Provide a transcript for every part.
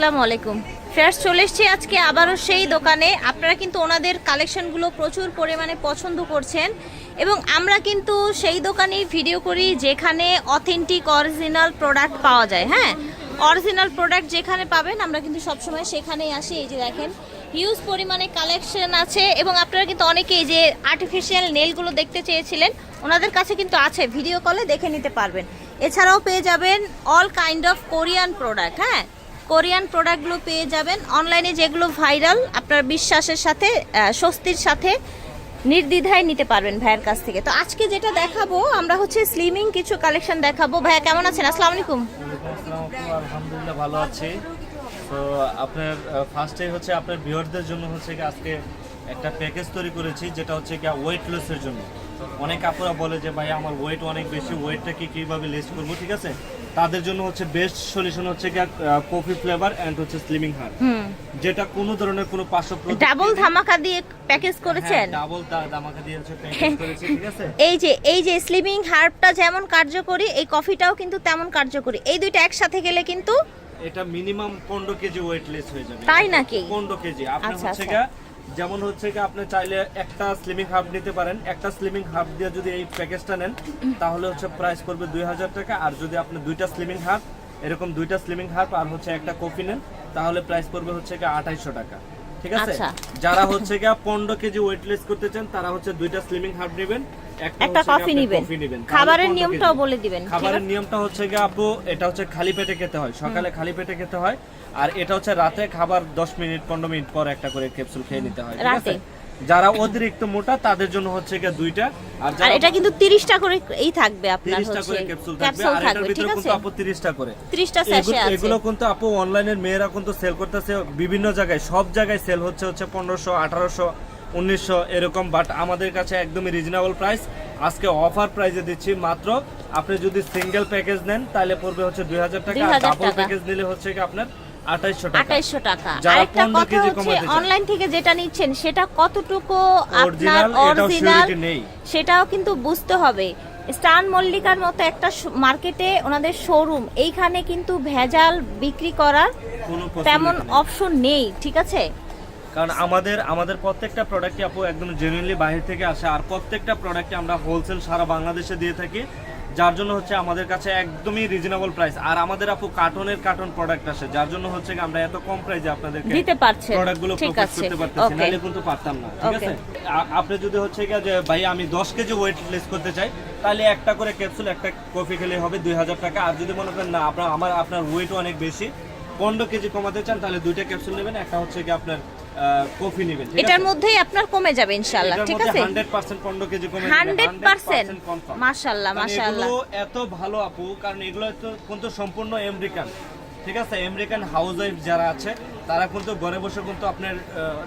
আসসালামু আলাইকুম। ফ্রেশ চলে এসছি আজকে আবারও সেই দোকানে। আপনারা কিন্তু ওনাদের কালেকশনগুলো প্রচুর পরিমাণে পছন্দ করছেন এবং আমরা কিন্তু সেই দোকানেই ভিডিও করি যেখানে অথেন্টিক অরিজিনাল প্রোডাক্ট পাওয়া যায়। হ্যাঁ অরিজিনাল প্রোডাক্ট যেখানে পাবেন, আমরা কিন্তু সবসময় সেখানেই আসি। এই যে দেখেন হিউজ পরিমাণে কালেকশন আছে এবং আপনারা কিন্তু অনেকেই যে আর্টিফিশিয়াল নেলগুলো দেখতে চেয়েছিলেন, ওনাদের কাছে কিন্তু আছে। ভিডিও কলে দেখে নিতে পারবেন। এছাড়াও পেয়ে যাবেন all kind of Korean product হ্যাঁ কোরিয়ান প্রোডাক্টগুলো পেয়ে যাবেন। অনলাইনে যেগুলো ভাইরাল, আপনার বিশ্বাসের সাথে স্বস্তির সাথে নির্দ্বিধায় নিতে পারবেন ভাইয়ের কাছ থেকে। তো আজকে যেটা দেখাবো, আমরা হচ্ছে স্লিমিং কিছু কালেকশন দেখাবো। ভাইয়া, কেমন আছেন? আসসালামু আলাইকুম। আলহামদুলিল্লাহ ভালো আছি। তো আপনার ফার্স্টে হচ্ছে আপনার ভিউয়ারদের জন্য হচ্ছে কি আজকে একটা প্যাকেজ তৈরি করেছি, যেটা হচ্ছে কি ওয়েট লসের জন্য। অনেক আপুরা বলে যে ভাই আমার ওয়েট অনেক বেশি ওয়েটটা কি কীভাবে লেস করব? ঠিক আছে? তাদের জন্য হচ্ছে বেস্ট সলিউশন হচ্ছে কফি ফ্লেভার এন্ড হচ্ছে স্লিমিং হার যেটা কোনো ধরনের কোনো পার্শ্ব ডাবল ধামাকা দিয়ে প্যাকেজ করেছেন? ডাবল দামাকা দিয়ে হচ্ছে প্যাকেজ করেছি ঠিক আছে? এই যে এই যে স্লিমিং হার্বটা যেমন কার্যকরী এই কফিটাও কিন্তু তেমন কার্যকরী। এই দুইটা একসাথে গেলে কিন্তু এটা মিনিমাম পনেরো কেজি ওয়েট লেস হয়ে যাবে। তাই নাকি? পনেরো কেজি। আপনি আচ্ছা, হচ্ছে আচ্ছা। যেমন হচ্ছে কি আপনি চাইলে একটা স্লিমিং হাফ নিতে পারেন। একটা স্লিমিং হাফ দিয়ে যদি এই প্যাকেজটা নেন তাহলে হচ্ছে প্রাইস পড়বে দুই হাজার টাকা। আর যদি আপনি দুইটা স্লিমিং হাফ এরকম দুইটা স্লিমিং হাফ আর হচ্ছে একটা কফি নেন তাহলে প্রাইস পড়বে হচ্ছে কি আঠাইশশো টাকা। ঠিক আছে? আচ্ছা। যারা হচ্ছে কি পনেরো কেজি ওয়েট লেস করতে চান তারা হচ্ছে দুইটা স্লিমিং হাফ নেবেন। একটা কফি নিবেন। খাবারের নিয়মটাও বলে দিবেন খাবারের নিয়মটা হচ্ছে গিয়ে আপু এটা হচ্ছে খালি পেটে খেতে হয়। সকালে খালি পেটে খেতে হয় আর এটা হচ্ছে রাতে খাবার 10 মিনিট 15 মিনিট পর একটা করে ক্যাপসুল খেয়ে নিতে হয় ঠিক রাতে? আছে? যারা অতিরিক্ত মোটা তাদের জন্য হচ্ছে গিয়ে দুইটা আর এটা কিন্তু 30টা করে এই থাকবে আপনার 30টা হচ্ছে করে ক্যাপসুল থাকবে আর এটার ভিতরে কিন্তু আপু 30টা করে। 30টা স্যাশে আছে। এগুলো কিন্তু আপু অনলাইনের মেয়েরা কিন্তু সেল করতেছে বিভিন্ন জায়গায়। সব জায়গায় সেল হচ্ছে হচ্ছে পনেরোশো আঠারোশো উনিশশো এরকম বাট আমাদের কাছে একদমই রিজনেবল প্রাইস আজকে অফার প্রাইসে দিচ্ছি মাত্র আপনি যদি সিঙ্গেল প্যাকেজ নেন তাহলে পড়বে হচ্ছে দুই হাজার টাকা ডাবল প্যাকেজ নিলে হচ্ছে কি আপনার আঠাইশশো টাকা। আঠাইশশো আরেকটা কথা হচ্ছে অনলাইন থেকে যেটা নিচ্ছেন সেটা কতটুকু আপনার অরিজিনাল। সেটাও কিন্তু বুঝতে হবে। স্টান মল্লিকার মতো একটা মার্কেটে ওনাদের শোরুম এইখানে কিন্তু ভেজাল বিক্রি করার তেমন অপশন নেই ঠিক আছে? কারণ আমাদের আমাদের প্রত্যেকটা প্রোডাক্টই আপু একদম জেনুইনলি বাইরে থেকে আসে। আর প্রত্যেকটা প্রোডাক্টে আমরা হোলসেল সারা বাংলাদেশে দিয়ে থাকি যার জন্য হচ্ছে আমাদের কাছে একদমই রিজনেবল প্রাইস আর আমাদের আপু কার্টনের কার্টন প্রোডাক্ট আসে যার জন্য হচ্ছে আমরা এত কম প্রাইসে আপনাদেরকে দিতে পারছেন। প্রোডাক্টগুলো করতে পারতেছি নাহলে কিন্তু পারতাম না ঠিক আছে? আপনি যদি হচ্ছে কি যে ভাই আমি 10 কেজি ওয়েট লেস করতে চাই তাহলে একটা করে ক্যাপসুল একটা কফি খেলে হবে 2000 টাকা। আর যদি মনে করেন না আপনার আমার আপনার ওয়েট অনেক বেশি 15 কেজি কমাতে চান তাহলে দুইটা ক্যাপসুল নেবেন। একটা হচ্ছে কি আপনার কফি নেবেন এটার মধ্যেই আপনার কমে যাবে ইনশাআল্লাহ ঠিক আছে? 100% 15 কেজি কমে যাবে, 100% 100% মাশাআল্লাহ মাশাআল্লাহ। এত ভালো আপু কারণ এগুলো তো কিন্তু সম্পূর্ণ আমেরিকান ঠিক আছে? আমেরিকান হাউস ওয়াইফ যারা আছে তারা কিন্তু ঘরে বসে কিন্তু আপনার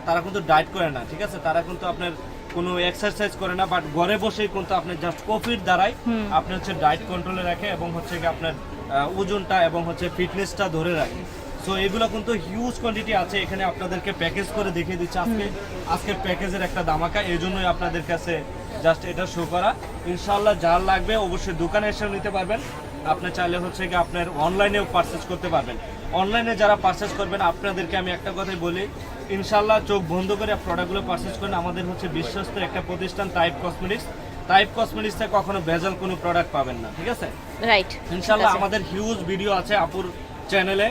তারা কিন্তু ডায়েট করে না ঠিক আছে? তারা কিন্তু আপনার কোনো এক্সারসাইজ করে না বাট ঘরে বসেই কিন্তু আপনি জাস্ট কফির দ্বারাই আপনি হচ্ছে ডায়েট কন্ট্রোলে রাখে এবং হচ্ছে আপনার ওজনটা এবং হচ্ছে ফিটনেসটা ধরে রাখে। সো এগুলো কিন্তু হিউজ কোয়ান্টিটি আছে। এখানে আপনাদেরকে প্যাকেজ করে দেখিয়ে দিচ্ছি। আজকে আজকের প্যাকেজের একটা দামাকা এই জন্যই আপনাদের কাছে জাস্ট এটা শো করা। ইনশাল্লাহ যার লাগবে অবশ্যই দোকানে এসেও নিতে পারবেন। আপনি চাইলে হচ্ছে কি আপনার অনলাইনেও পারচেস করতে পারবেন। অনলাইনে যারা পারচেস করবেন আপনাদেরকে আমি একটা কথাই বলি। ইনশাল্লাহ চোখ বন্ধ করে প্রোডাক্টগুলো পারচেস করেন। আমাদের হচ্ছে বিশ্বস্ত একটা প্রতিষ্ঠান টাইপ কসমেটিক্স টাইপ কসমেটিক্সে কখনো ভেজাল কোনো প্রোডাক্ট পাবেন না। ঠিক আছে? রাইট ইনশাল্লাহ আমাদের হিউজ ভিডিও আছে আপুর চ্যানেলে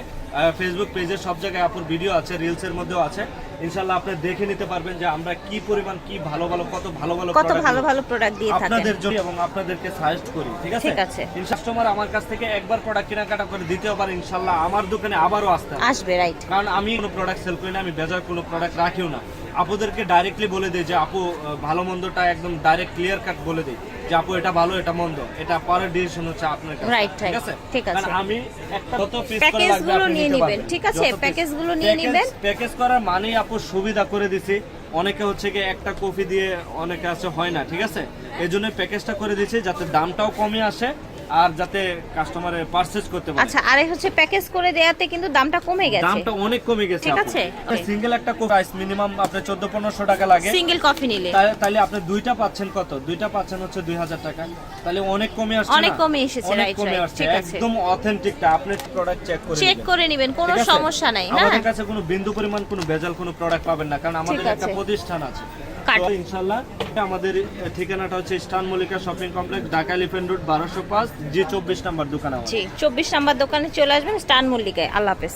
ফেসবুক পেজে সব জায়গায় আপুর ভিডিও আছে রিলসের মধ্যেও আছে। ইনশাল্লাহ আপনি দেখে নিতে পারবেন যে আমরা কি পরিমাণ কি ভালো ভালো কত ভালো ভালো কত ভালো ভালো প্রোডাক্ট দিয়ে থাকি আপনাদের জন্য এবং আপনাদেরকে সাজেস্ট করি ঠিক আছে? ঠিক আছে। কাস্টমার আমার কাছ থেকে একবার প্রোডাক্ট কেনাকাটা করে দ্বিতীয় বার ইনশাল্লাহ আমার দোকানে আবারও আসতে আসবে রাইট কারণ আমি কোনো প্রোডাক্ট সেল করি না আমি বেজার কোনো প্রোডাক্ট রাখিও না। আপুদেরকে ডাইরেক্টলি বলে দিই যে আপু ভালো মন্দটা একদম ডাইরেক্ট ক্লিয়ার কাট বলে দিই যে আপু এটা ভালো এটা মন্দ এটা পরের ডিসিশন হচ্ছে আপনার কাছে Right, ঠিক আছে ঠিক আছে। আমি একটা কত পিস লাগবে আপনি নিয়ে নিবেন। ঠিক আছে? piece- প্যাকেজগুলো নিয়ে প্যাকেজ- নিবেন। প্যাকেজ করার মানেই আপু সুবিধা করে দিছি অনেকে হচ্ছে কি একটা কফি দিয়ে অনেকে আছে হয় না ঠিক আছে এই জন্য প্যাকেজটা করে দিছি যাতে দামটাও কমে আসে আর যাতে কাস্টমারে পারচেজ করতে পারে। আচ্ছা আরে হচ্ছে প্যাকেজ করে দেয়াতে কিন্তু দামটা কমে গেছে। দামটা অনেক কমে গেছে ঠিক আছে? সিঙ্গেল একটা প্রাইস মিনিমাম পনেরোশো টাকা লাগে। সিঙ্গেল কফি নিলে। তাহলে- আপনি দুইটা পাচ্ছেন কত? দুইটা পাচ্ছেন হচ্ছে দুই হাজার টাকা। তাহলে অনেক কমে আসছে অনেক কমে এসেছে, কমে আসছে। ঠিক আছে। একদম অথেন্টিকটা আপনি প্রোডাক্ট চেক করে চেক করে নেবেন কোনো সমস্যা নাই না? আমাদের কাছে কোনো বিন্দু পরিমাণ কোনো ভেজাল কোনো প্রোডাক্ট পাবেন না কারণ আমাদের একটা প্রতিষ্ঠান আছে। কাট- ইনশাল্লাহ আমাদের ঠিকানাটা হচ্ছে স্টান Mallika shopping complex Dhaka elephant road বারোশো পাঁচ জি চব্বিশ নাম্বার দোকান আছে জি চব্বিশ নাম্বার দোকানে চলে আসবেন স্টান মল্লিকায়। আল্লাহ হাফেজ।